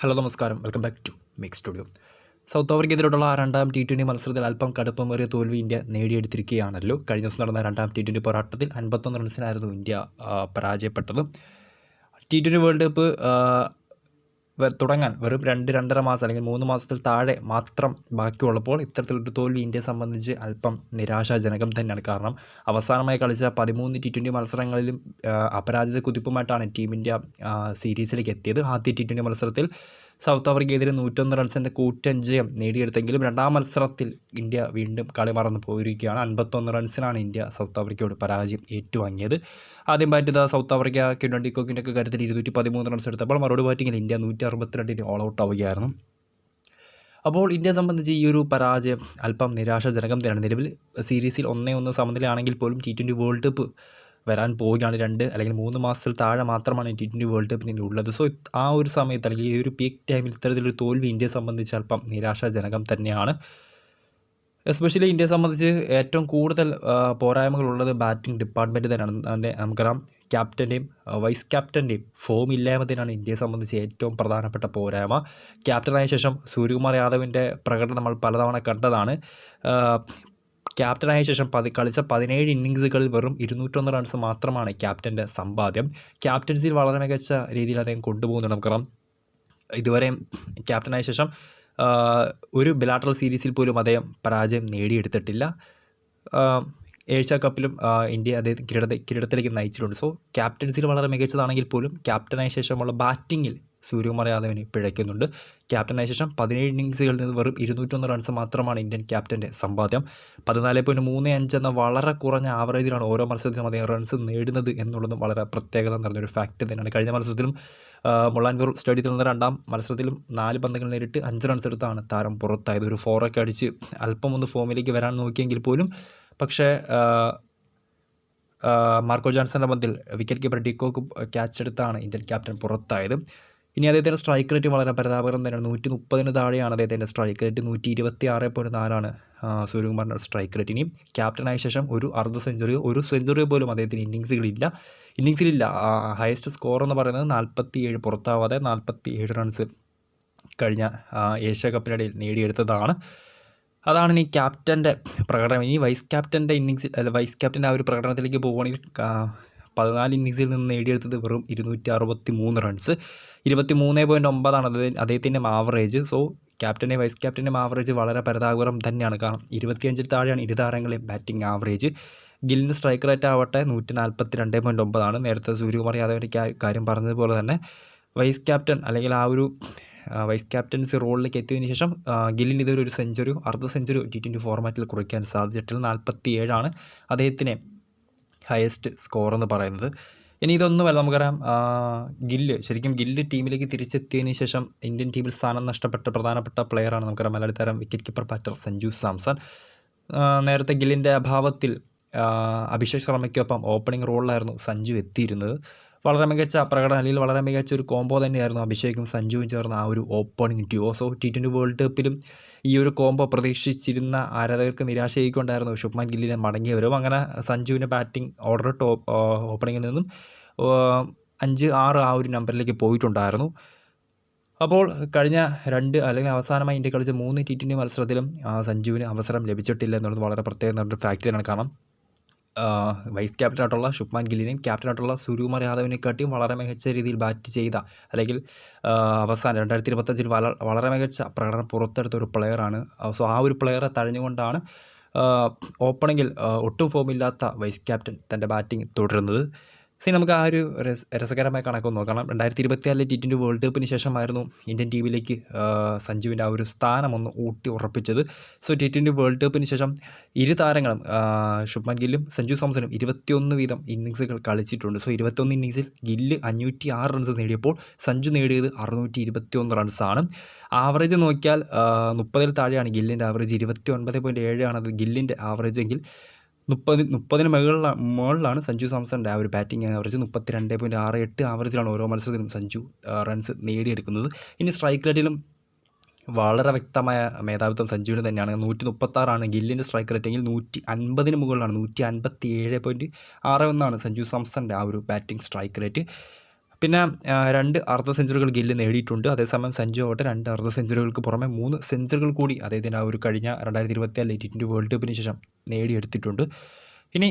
Hello നമസ്കാരം. Welcome back to mix studio. South ആഫ്രിക്കയെതിരോട്ടുള്ള രണ്ടാം T twenty മത്സരത്തിൽ അല്പം കടുപ്പമേറിയ തോൽവി ഇന്ത്യ നേടിയെടുത്തിരിക്കുകയാണല്ലോ. കഴിഞ്ഞ ദിവസം നടന്ന രണ്ടാം ടി ട്വന്റി പോരാട്ടത്തിൽ അൻപത്തൊന്ന് റൺസിനായിരുന്നു ഇന്ത്യ പരാജയപ്പെട്ടത്. ടി ട്വന്റി വേൾഡ് കപ്പ് തുടങ്ങാൻ വെറും രണ്ട് രണ്ടര മാസം അല്ലെങ്കിൽ മൂന്ന് മാസത്തിൽ താഴെ മാത്രം ബാക്കിയുള്ളപ്പോൾ ഇത്തരത്തിലൊരു തോൽവി ഇന്ത്യയെ സംബന്ധിച്ച് അല്പം നിരാശാജനകം തന്നെയാണ്. കാരണം അവസാനമായി കളിച്ച പതിമൂന്ന് ടി ട്വന്റി മത്സരങ്ങളിലും അപരാജിത കുതിപ്പുമായിട്ടാണ് ടീം ഇന്ത്യ സീരീസിലേക്ക് എത്തിയത്. ആദ്യ ടി ട്വന്റി മത്സരത്തിൽ സൗത്ത് ആഫ്രിക്കയെതിരെ നൂറ്റൊന്ന് റൺസിന്റെ കൂറ്റൻ ജയം നേടിയെടുത്തെങ്കിലും രണ്ടാം മത്സരത്തിൽ ഇന്ത്യ വീണ്ടും കളി മറന്നു പോയിരിക്കുകയാണ്. അൻപത്തൊന്ന് റൺസിനാണ് ഇന്ത്യ സൗത്ത് ആഫ്രിക്കയോട് പരാജയം ഏറ്റുവാങ്ങിയത്. ആദ്യം ബാറ്റ് ചെയ്ത സൗത്ത് ആഫ്രിക്ക കിഡ്വണ്ടി കോക്കിന്റെ ഒക്കെ കാര്യത്തിൽ ഇരുന്നൂറ്റി പതിമൂന്ന് റൺസ് എടുത്തപ്പോൾ മറുപടി ബാറ്റിങ്ങിൽ ഇന്ത്യ നൂറ്റി അറുപത്തിരണ്ടിന് ഓൾ ഔട്ട് ആവുകയായിരുന്നു. അപ്പോൾ ഇന്ത്യയെ സംബന്ധിച്ച് ഈ ഒരു പരാജയം അല്പം നിരാശാജനകം തന്നെയാണ്. നിലവിൽ സീരീസിൽ ഒന്നേ ഒന്ന് സമനിലയാണെങ്കിൽ പോലും ടി ട്വന്റി വേൾഡ് കപ്പ് വരാൻ പോവുകയാണ് രണ്ട് അല്ലെങ്കിൽ മൂന്ന് മാസത്തിൽ താഴെ മാത്രമാണ് ടി ട്വന്റി വേൾഡ് കപ്പിന് ഉള്ളത്. സോ ആ ഒരു സമയത്ത് അല്ലെങ്കിൽ ഈ ഒരു പീക്ക് ടൈമിൽ ഇത്തരത്തിലൊരു തോൽവി ഇന്ത്യയെ സംബന്ധിച്ച് അല്പം നിരാശാജനകം തന്നെയാണ്. എസ്പെഷ്യലി ഇന്ത്യയെ സംബന്ധിച്ച് ഏറ്റവും കൂടുതൽ പോരായ്മകളുള്ളത് ബാറ്റിംഗ് ഡിപ്പാർട്ട്മെന്റ് തന്നെയാണ്. അതിന്റെ നമുക്കറിയാം ക്യാപ്റ്റന്റെയും വൈസ് ക്യാപ്റ്റന്റെയും ഫോം ഇല്ലായ്മ തന്നെയാണ് ഇന്ത്യയെ സംബന്ധിച്ച് ഏറ്റവും പ്രധാനപ്പെട്ട പോരായ്മ. ക്യാപ്റ്റനായ ശേഷം സൂര്യകുമാർ യാദവിന്റെ പ്രകടനം നമ്മൾ പലതവണ കണ്ടതാണ്. ക്യാപ്റ്റനായ ശേഷം പതി കളിച്ച പതിനേഴ് ഇന്നിങ്സുകളിൽ വെറും ഇരുന്നൂറ്റൊന്ന് റൺസ് മാത്രമാണ് ക്യാപ്റ്റന്റെ സമ്പാദ്യം. ക്യാപ്റ്റൻസിയിൽ വളരെ മികച്ച രീതിയിൽ അദ്ദേഹം കൊണ്ടുപോകുന്നുണ്ട് നമുക്കറിയാം. ഇതുവരെയും ക്യാപ്റ്റനായ ശേഷം ഒരു ബിലാട്രൽ സീരീസിൽ പോലും അദ്ദേഹം പരാജയം നേടിയെടുത്തിട്ടില്ല. ഏഷ്യ കപ്പിലും ഇന്ത്യ അദ്ദേഹത്തെ കിരീട കിരീടത്തിലേക്ക് നയിച്ചിട്ടുണ്ട്. സോ ക്യാപ്റ്റൻസിൽ വളരെ മികച്ചതാണെങ്കിൽ പോലും ക്യാപ്റ്റനായ ശേഷമുള്ള ബാറ്റിങ്ങിൽ സൂര്യകുമാർ യാദവിന് പിഴയ്ക്കുന്നുണ്ട്. ക്യാപ്റ്റനായ ശേഷം പതിനേഴ് ഇന്നിങ്സുകളിൽ നിന്ന് വെറും ഇരുന്നൂറ്റൊന്ന് റൺസ് മാത്രമാണ് ഇന്ത്യൻ ക്യാപ്റ്റന്റെ സമ്പാദ്യം. പതിനാല് പോയിന്റ് മൂന്ന് അഞ്ച് എന്ന വളരെ കുറഞ്ഞ ആവറേജിലാണ് ഓരോ മത്സരത്തിലും അദ്ദേഹം റൺസ് നേടുന്നത് എന്നുള്ളതും വളരെ പ്രത്യേകത നിറഞ്ഞൊരു ഫാക്റ്റ് തന്നെയാണ്. കഴിഞ്ഞ മത്സരത്തിലും മുള്ളാൻപൂർ സ്റ്റേഡിയത്തിൽ നിന്ന് രണ്ടാം മത്സരത്തിലും നാല് പന്തുകൾ നേരിട്ട് അഞ്ച് റൺസ് എടുത്താണ് താരം പുറത്തായത്. ഒരു ഫോറൊക്കെ അടിച്ച് അല്പം ഒന്ന് ഫോമിലേക്ക് വരാൻ നോക്കിയെങ്കിൽ പോലും പക്ഷേ മാർക്കോ ജോൺസന്റെ പന്തിൽ wicket keeper de Kock catch എടുത്താണ് ഇന്ത്യൻ ക്യാപ്റ്റൻ പുറത്തായത്. ഇനി അദ്ദേഹത്തിന്റെ സ്ട്രൈക്ക് റേറ്റ് വളരെ പരിതാപകരം തന്നെയാണ്. നൂറ്റി മുപ്പതിന് താഴെയാണ് അദ്ദേഹത്തിന്റെ സ്ട്രൈക്ക് റേറ്റ് നൂറ്റി ഇരുപത്തി ആറ് പോയിന്റ് നാലാണ് സൂര്യകുമാറിന്റെ സ്ട്രൈക്ക് റേറ്റ് ഇനി ക്യാപ്റ്റനായ ശേഷം ഒരു അർദ്ധ സെഞ്ചുറിയോ ഒരു സെഞ്ചുറിയോ പോലും അദ്ദേഹത്തിന് ഇന്നിങ്സുകളില്ല ഇന്നിങ്സിലില്ല ഹയസ്റ്റ് സ്കോർ എന്ന് പറയുന്നത് നാൽപ്പത്തി ഏഴ് പുറത്താവാതെ നാൽപ്പത്തി ഏഴ് റൺസ് കഴിഞ്ഞ ഏഷ്യ കപ്പിനിടയിൽ നേടിയെടുത്തതാണ്. അതാണ് ഇനി ക്യാപ്റ്റന്റെ പ്രകടനം. ഇനി വൈസ് ക്യാപ്റ്റന്റെ ഇന്നിങ്സ് അല്ല വൈസ് ക്യാപ്റ്റന്റെ ആ ഒരു പ്രകടനത്തിലേക്ക് പോവുകയാണെങ്കിൽ ആ, പതിനാല് ഇന്നിങ്സിൽ നിന്ന് നേടിയെടുത്തത് വെറും ഇരുന്നൂറ്റി അറുപത്തി മൂന്ന് റൺസ് ഇരുപത്തി മൂന്ന് പോയിന്റ് ഒമ്പതാണ് അദ്ദേഹം അദ്ദേഹത്തിന്റെ ആവറേജ് സോ ക്യാപ്റ്റനെയും വൈസ് ക്യാപ്റ്റന്റെ ആവറേജ് വളരെ പരിതാപകരം തന്നെയാണ്. കാരണം ഇരുപത്തിയഞ്ചിൽ താഴെയാണ് ഇരു താരങ്ങളെയും ബാറ്റിംഗ് ആവറേജ് ഗില്ലിന്റെ സ്ട്രൈക്ക് റേറ്റ് ആവട്ടെ നൂറ്റി നാൽപ്പത്തി രണ്ട് പോയിന്റ് ഒമ്പതാണ്. നേരത്തെ സൂര്യകുമാർ യാദവിന്റെ കാര്യം പറഞ്ഞതുപോലെ തന്നെ വൈസ് ക്യാപ്റ്റൻ അല്ലെങ്കിൽ ആ ഒരു വൈസ് ക്യാപ്റ്റൻസി റോളിലേക്ക് എത്തിയതിനു ശേഷം ഗില്ലിന് ഇതൊരു ഒരു സെഞ്ചുറി അർദ്ധ സെഞ്ചുറി ടി ട്വന്റി ഫോർമാറ്റിൽ കുറിക്കാൻ സാധിച്ചിട്ടില്ല. നാൽപ്പത്തി ഏഴാണ് അദ്ദേഹത്തിന് ഹയസ്റ്റ് സ്കോർ എന്ന് പറയുന്നത്. ഇനി ഇതൊന്നുമല്ല നമുക്കറിയാം ഗില്ല് ശരിക്കും ഗില്ല് ടീമിലേക്ക് തിരിച്ചെത്തിയതിന് ശേഷം ഇന്ത്യൻ ടീമിൽ സ്ഥാനം നഷ്ടപ്പെട്ട പ്രധാനപ്പെട്ട പ്ലെയറാണ് നമുക്കറിയാം മലയാളി താരം wicket keeper batter Sanju Samson നേരത്തെ ഗില്ലിന്റെ അഭാവത്തിൽ അഭിഷേക് ശർമ്മയ്ക്കൊപ്പം ഓപ്പണിംഗ് റോളിലായിരുന്നു സഞ്ജു എത്തിയിരുന്നത്. വളരെ മികച്ച പ്രകടനം അല്ലെങ്കിൽ വളരെ മികച്ച ഒരു കോംബോ തന്നെയായിരുന്നു അഭിഷേകും സഞ്ജുവും ചേർന്ന ആ ഒരു opening duo so T twenty world കപ്പിലും ഈ ഒരു കോംബോ പ്രതീക്ഷിച്ചിരുന്ന ആരാധകർക്ക് നിരാശയായിക്കൊണ്ടായിരുന്നു ശുഭ്മാൻ ഗില്ലിനെ മടങ്ങി മടങ്ങിയവരും. അങ്ങനെ സഞ്ജുവിന്റെ ബാറ്റിംഗ് ഓർഡർ ടോപ്പ് ഓപ്പണിങ്ങിൽ നിന്നും അഞ്ച് ആറ് ആ ഒരു നമ്പറിലേക്ക് പോയിട്ടുണ്ടായിരുന്നു. അപ്പോൾ കഴിഞ്ഞ രണ്ട് അല്ലെങ്കിൽ അവസാനമായി ഇന്ത്യ കളിച്ച മൂന്ന് ടി ട്വന്റി മത്സരത്തിലും സഞ്ജുവിന് അവസരം ലഭിച്ചിട്ടില്ല എന്നുള്ളത് വളരെ പ്രത്യേകം ഒരു ഫാക്ട് തന്നെയാണ്. കാരണം വൈസ് ക്യാപ്റ്റനായിട്ടുള്ള ശുഭ്മാൻ ഗില്ലിനെയും ക്യാപ്റ്റനായിട്ടുള്ള സൂര്യകുമാർ യാദവിനെക്കാട്ടിയും വളരെ മികച്ച രീതിയിൽ ബാറ്റ് ചെയ്ത അല്ലെങ്കിൽ അവസാനം രണ്ടായിരത്തി ഇരുപത്തഞ്ചിൽ വള വളരെ മികച്ച പ്രകടനം പുറത്തെടുത്ത ഒരു പ്ലെയറാണ് സോ ആ ഒരു പ്ലെയറെ തഴഞ്ഞുകൊണ്ടാണ് ഓപ്പണിങ്ങിൽ ഒട്ടും ഫോമില്ലാത്ത വൈസ് ക്യാപ്റ്റൻ തന്റെ ബാറ്റിംഗ് തുടരുന്നത്. സി നമുക്ക് ആ ഒരു രസകരമായ കണക്കൊന്ന് നോക്കണം. രണ്ടായിരത്തി ഇരുപത്തിനാലിലെ ടി ട്വന്റി വേൾഡ് കപ്പിന് ശേഷമായിരുന്നു ഇന്ത്യൻ ടീമിലേക്ക് സഞ്ജുവിന്റെ ആ ഒരു സ്ഥാനം ഒന്ന് ഊട്ടി ഉറപ്പിച്ചത്. സോ ടി ട്വന്റി വേൾഡ് കപ്പിന് ശേഷം ഇരു താരങ്ങളും ശുഭ്മൻ ഗില്ലും സഞ്ജു സാംസണും ഇരുപത്തിയൊന്ന് വീതം ഇന്നിങ്സുകൾ കളിച്ചിട്ടുണ്ട്. സോ ഇരുപത്തൊന്ന് ഇന്നിങ്സിൽ ഗില്ല് അഞ്ഞൂറ്റി ആറ് റൺസ് നേടിയപ്പോൾ സഞ്ജു നേടിയത് അറുന്നൂറ്റി ഇരുപത്തിയൊന്ന് റൺസാണ് ആവറേജ് നോക്കിയാൽ മുപ്പതിൽ താഴെയാണ് ഗില്ലിന്റെ ആവറേജ് ഇരുപത്തി ഒൻപത് പോയിന്റ് ഏഴാണ് അത് ഗില്ലിന്റെ ആവറേജ് എങ്കിൽ മുപ്പത് മുപ്പതിന് മുകളിലാണ് മുകളിലാണ് സഞ്ജു സാംസണിന്റെ ആ ഒരു ബാറ്റിംഗ് ആവറേജ് മുപ്പത്തി രണ്ട് പോയിന്റ് ആറ് എട്ട് ആവറേജിലാണ് ഓരോ മത്സരത്തിലും സഞ്ജു റൺസ് നേടിയെടുക്കുന്നത്. ഇനി സ്ട്രൈക്ക് റേറ്റിലും വളരെ വ്യക്തമായ മേധാവിത്വം സഞ്ജുവിന് തന്നെയാണ്. നൂറ്റി മുപ്പത്താറാണ് ഗില്ലിന്റെ സ്ട്രൈക്ക് റേറ്റിംഗിൽ നൂറ്റി അൻപതിന് മുകളിലാണ്. നൂറ്റി അൻപത്തി ഏഴ് പോയിന്റ് ആറ് ഒന്നാണ് സഞ്ജു സാംസണിന്റെ ആ ഒരു ബാറ്റിംഗ് സ്ട്രൈക്ക് റേറ്റ് പിന്നെ രണ്ട് അർദ്ധ സെഞ്ചുറികൾ ഗില്ല് നേടിയിട്ടുണ്ട്. അതേസമയം സഞ്ജു ആവട്ടെ രണ്ട് അർദ്ധ സെഞ്ചുറികൾക്ക് പുറമെ മൂന്ന് സെഞ്ചുറികൾ കൂടി അതായത് ആ ഒരു കഴിഞ്ഞ രണ്ടായിരത്തി ഇരുപത്തിനാല് ടി ട്വന്റി വേൾഡ് കപ്പിന് ശേഷം നേടിയെടുത്തിട്ടുണ്ട്. ഇനി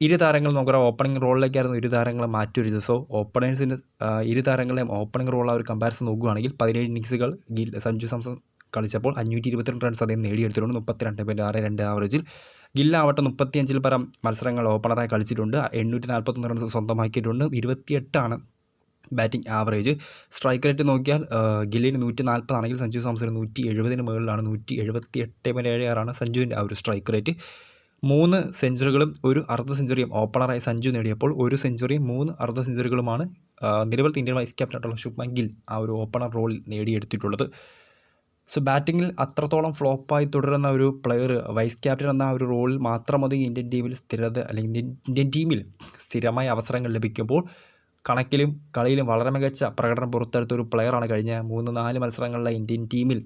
ഇരു താരങ്ങൾ നോക്കുക ഓപ്പണിംഗ് റോളിലേക്കായിരുന്നു ഇരു താരങ്ങളെ മാറ്റിവരിച്ചത് സോ ഓപ്പണേഴ്സിന് ഇരു താരങ്ങളെയും ഓപ്പണിംഗ് റോൾ ആ ഒരു കമ്പാരിസൺ നോക്കുകയാണെങ്കിൽ പതിനേഴ് ഇന്നിങ്സുകൾ ഗിൽ സഞ്ജു സാംസൺ കളിച്ചപ്പോൾ അഞ്ഞൂറ്റി ഇരുപത്തിരണ്ട് റൺസ് അദ്ദേഹം നേടിയെടുത്തിട്ടുണ്ട്. മുപ്പത്തിരണ്ട് പോയിന്റ് ആറ് രണ്ട് ആവറേജിൽ ഗില്ലാവട്ടെ മുപ്പത്തിയഞ്ചിൽ പരം മത്സരങ്ങൾ ഓപ്പണറായി കളിച്ചിട്ടുണ്ട്. എണ്ണൂറ്റി നാൽപ്പത്തൊന്ന് റൺസ് സ്വന്തമാക്കിയിട്ടുണ്ട്. ഇരുപത്തിയെട്ടാണ് ബാറ്റിംഗ് ആവറേജ്. സ്ട്രൈക്ക് റേറ്റ് നോക്കിയാൽ ഗില്ലിന് നൂറ്റി നാൽപ്പതാണെങ്കിൽ സഞ്ജു സാംസൺ നൂറ്റി എഴുപതിന് മുകളിലാണ്. നൂറ്റി എഴുപത്തി എട്ട് പോയിന്റ് ഏഴ് ആറാണ് സഞ്ജുവിന്റെ ആ ഒരു സ്ട്രൈക്ക് റേറ്റ്. മൂന്ന് സെഞ്ചുറികളും ഒരു അർദ്ധ സെഞ്ചുറിയും ഓപ്പണറായി സഞ്ജു നേടിയപ്പോൾ ഒരു സെഞ്ചുറിയും മൂന്ന് അർദ്ധ സെഞ്ചുറികളുമാണ് നിരവധി ഇന്ത്യൻ വൈസ് ക്യാപ്റ്റനായിട്ടുള്ള ശുഭ്മാൻ ഗിൽ ആ ഒരു ഓപ്പണർ റോളിൽ നേടിയെടുത്തിട്ടുള്ളത്. സോ ബാറ്റിങ്ങിൽ അത്രത്തോളം ഫ്ലോപ്പായി തുടരുന്ന ഒരു പ്ലെയർ വൈസ് ക്യാപ്റ്റൻ എന്ന ഒരു റോളിൽ മാത്രം മതി ഇന്ത്യൻ ടീമിൽ സ്ഥിരത അല്ലെങ്കിൽ ഇന്ത്യൻ ടീമിൽ സ്ഥിരമായ അവസരങ്ങൾ ലഭിക്കുമ്പോൾ കണക്കിലും കളിയിലും വളരെ മികച്ച പ്രകടനം പുറത്തെടുത്ത ഒരു പ്ലെയറാണ് കഴിഞ്ഞ മൂന്ന് നാല് മത്സരങ്ങളിലെ ഇന്ത്യൻ ടീമിൽ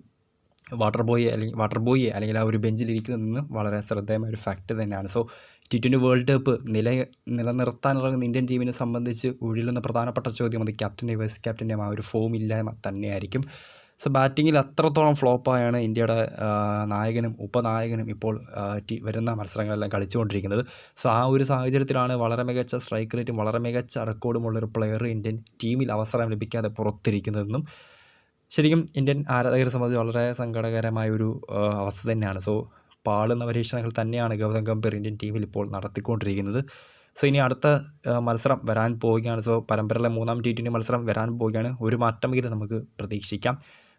വാട്ടർ ബോയെ അല്ലെങ്കിൽ വാട്ടർ ബോയെ അല്ലെങ്കിൽ ആ ഒരു ബെഞ്ചിലിരിക്കുന്നതെന്ന് വളരെ ശ്രദ്ധേയമായ ഒരു ഫാക്റ്റ് തന്നെയാണ്. So T twenty world cup നില നിലനിർത്താനിറങ്ങുന്ന ഇന്ത്യൻ ടീമിനെ സംബന്ധിച്ച് ഉഴിലുന്ന പ്രധാനപ്പെട്ട ചോദ്യം അത് ക്യാപ്റ്റന്റെയും വൈസ് ക്യാപ്റ്റന്റെയും ആ ഒരു ഫോം ഇല്ലായ്മ തന്നെയായിരിക്കും. സോ ബാറ്റിങ്ങിൽ അത്രത്തോളം ഫ്ലോപ്പായാണ് ഇന്ത്യയുടെ നായകനും ഉപനായകനും ഇപ്പോൾ വരുന്ന മത്സരങ്ങളെല്ലാം കളിച്ചുകൊണ്ടിരിക്കുന്നത്? സോ ആ ഒരു സാഹചര്യത്തിലാണ് വളരെ മികച്ച സ്ട്രൈക്ക് റേറ്റും വളരെ മികച്ച റെക്കോർഡുമുള്ളൊരു പ്ലെയർ ഇന്ത്യൻ ടീമിൽ അവസരം ലഭിക്കാതെ പുറത്തിരിക്കുന്നതെന്നും ശരിക്കും ഇന്ത്യൻ ആരാധകരെ സംബന്ധിച്ച് വളരെ സങ്കടകരമായൊരു അവസ്ഥ തന്നെയാണ്. സോ പാളുന്ന പരീക്ഷണങ്ങൾ തന്നെയാണ് ഗൗതം ഗംഭീർ ഇന്ത്യൻ ടീമിൽ ഇപ്പോൾ നടത്തിക്കൊണ്ടിരിക്കുന്നത്. സോ ഇനി അടുത്ത മത്സരം വരാൻ പോവുകയാണ്. സോ പരമ്പരയിലെ മൂന്നാം ടി ട്വന്റി മത്സരം വരാൻ പോവുകയാണ്. ഒരു മാറ്റമെങ്കിലും നമുക്ക് പ്രതീക്ഷിക്കാം.